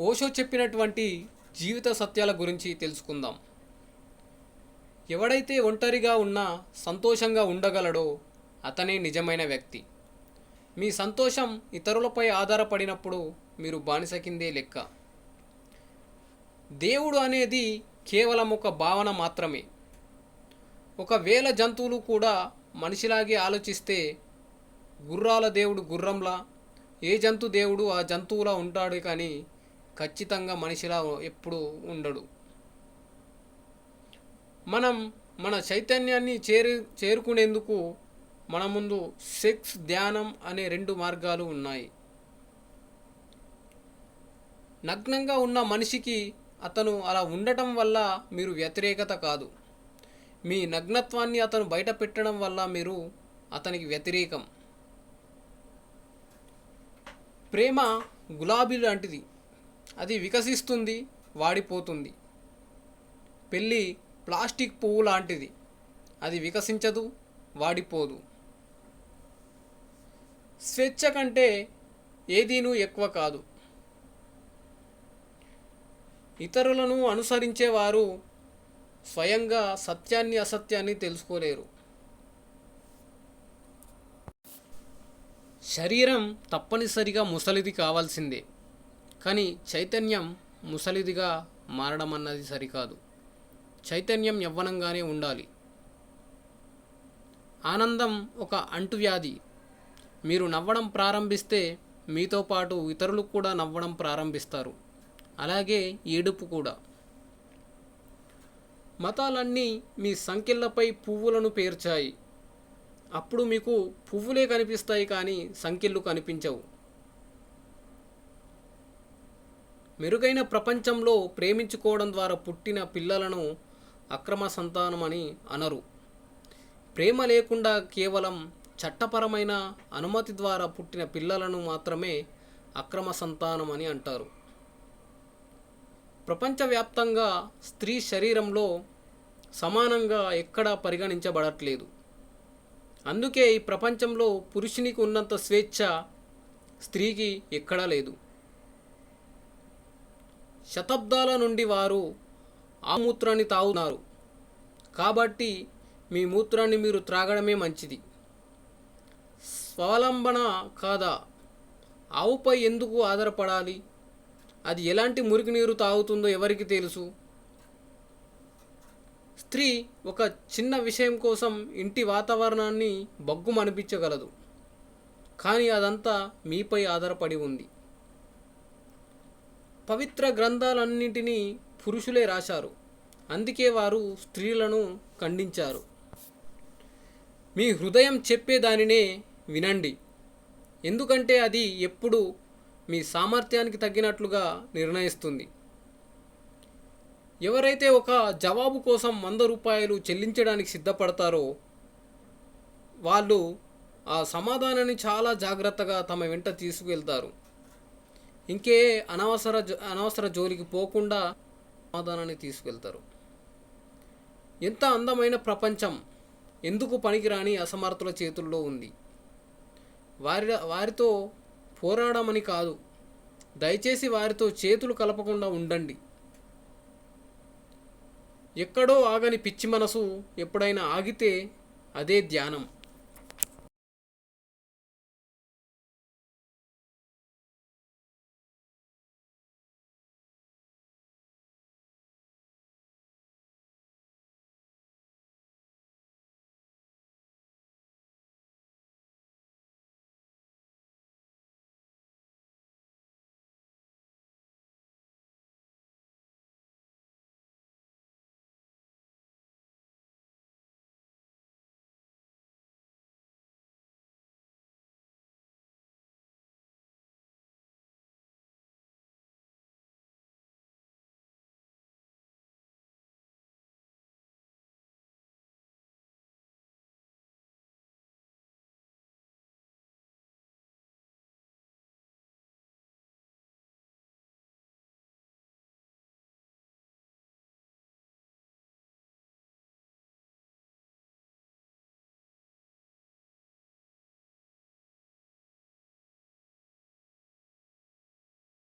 ఓషో చెప్పినటువంటి జీవిత సత్యాల గురించి తెలుసుకుందాం. ఎవడైతే ఒంటరిగా ఉన్నా సంతోషంగా ఉండగలడో అతనే నిజమైన వ్యక్తి. మీ సంతోషం ఇతరులపై ఆధారపడినప్పుడు మీరు బానిస కిందే లెక్క. దేవుడు అనేది కేవలం ఒక భావన మాత్రమే. ఒకవేళ జంతువులు కూడా మనిషిలాగే ఆలోచిస్తే గుర్రాల దేవుడు గుర్రంలా ఏ జంతు దేవుడు ఆ జంతువులా ఉంటాడు కానీ ఖచ్చితంగా మనిషిలా ఎప్పుడు ఉండడు. మనం మన చైతన్యాన్ని చేరు చేరుకునేందుకు మన ముందు సెక్స్ ధ్యానం అనే రెండు మార్గాలు ఉన్నాయి. నగ్నంగా ఉన్న మనిషికి అతను అలా ఉండటం వల్ల మీరు వ్యతిరేకత కాదు. మీ నగ్నత్వాన్ని అతను బయట పెట్టడం వల్ల మీరు అతనికి వ్యతిరేకం. ప్రేమ గులాబీ లాంటిది. అది వికసిస్తుంది వాడిపోతుంది. పెళ్ళి ప్లాస్టిక్ పువ్వు లాంటిది. అది వికసించదు వాడిపోదు. స్వేచ్ఛ కంటే ఏదీనూ ఎక్కువ కాదు. ఇతరులను అనుసరించేవారు స్వయంగా సత్యాన్ని అసత్యాన్ని తెలుసుకోలేరు. శరీరం తప్పనిసరిగా ముసలిది కావాల్సిందే. కానీ చైతన్యం ముసలిదిగా మారడం అన్నది సరికాదు. చైతన్యం యవ్వనంగానే ఉండాలి. ఆనందం ఒక అంటువ్యాధి మీరు నవ్వడం ప్రారంభిస్తే మీతో పాటు ఇతరులు కూడా నవ్వడం ప్రారంభిస్తారు. అలాగే ఏడుపు కూడా. మతాలన్నీ మీ సంఖ్యలపై పువ్వులను పేర్చాయి. అప్పుడు మీకు పువ్వులే కనిపిస్తాయి కానీ సంఖ్యలు కనిపించవు. మెరుగైన ప్రపంచంలో ప్రేమించుకోవడం ద్వారా పుట్టిన పిల్లలను అక్రమ సంతానం అని అనరు. ప్రేమ లేకుండా కేవలం చట్టపరమైన అనుమతి ద్వారా పుట్టిన పిల్లలను మాత్రమే అక్రమ సంతానం అని అంటారు. ప్రపంచవ్యాప్తంగా స్త్రీ శరీరంలో సమానంగా ఎక్కడా పరిగణించబడట్లేదు. అందుకే ఈ ప్రపంచంలో పురుషునికి ఉన్నంత స్వేచ్ఛ స్త్రీకి ఎక్కడా లేదు. శతాబ్దాల నుండి వారు ఆ మూత్రాన్ని తాగుతున్నారు. కాబట్టి మీ మూత్రాన్ని మీరు త్రాగడమే మంచిది. స్వావలంబన కాదా? ఆవుపై ఎందుకు ఆధారపడాలి? అది ఎలాంటి మురికి నీరు తాగుతుందో ఎవరికి తెలుసు? స్త్రీ ఒక చిన్న విషయం కోసం ఇంటి వాతావరణాన్ని బగ్గుమనిపించగలదు. కానీ అదంతా మీపై ఆధారపడి ఉంది. పవిత్ర గ్రంథాలన్నింటినీ పురుషులే రాశారు. అందుకే వారు స్త్రీలను ఖండించారు. మీ హృదయం చెప్పేదానినే వినండి. ఎందుకంటే అది ఎప్పుడు మీ సామర్థ్యానికి తగ్గినట్లుగా నిర్ణయిస్తుంది. ఎవరైతే ఒక జవాబు కోసం వంద రూపాయలు చెల్లించడానికి సిద్ధపడతారో వాళ్ళు ఆ సమాధానాన్ని చాలా జాగ్రత్తగా తమ వెంట తీసుకువెళ్తారు ఇంకే అనవసర అనవసర జోలికి పోకుండా సమాధానాన్ని తీసుకెళ్తారు. ఎంత అందమైన ప్రపంచం ఎందుకు పనికిరాని అసమర్థుల చేతుల్లో ఉంది? వారి వారితో పోరాడమని కాదు దయచేసి వారితో చేతులు కలపకుండా ఉండండి. ఎక్కడో ఆగని పిచ్చి మనసు ఎప్పుడైనా ఆగితే అదే ధ్యానం.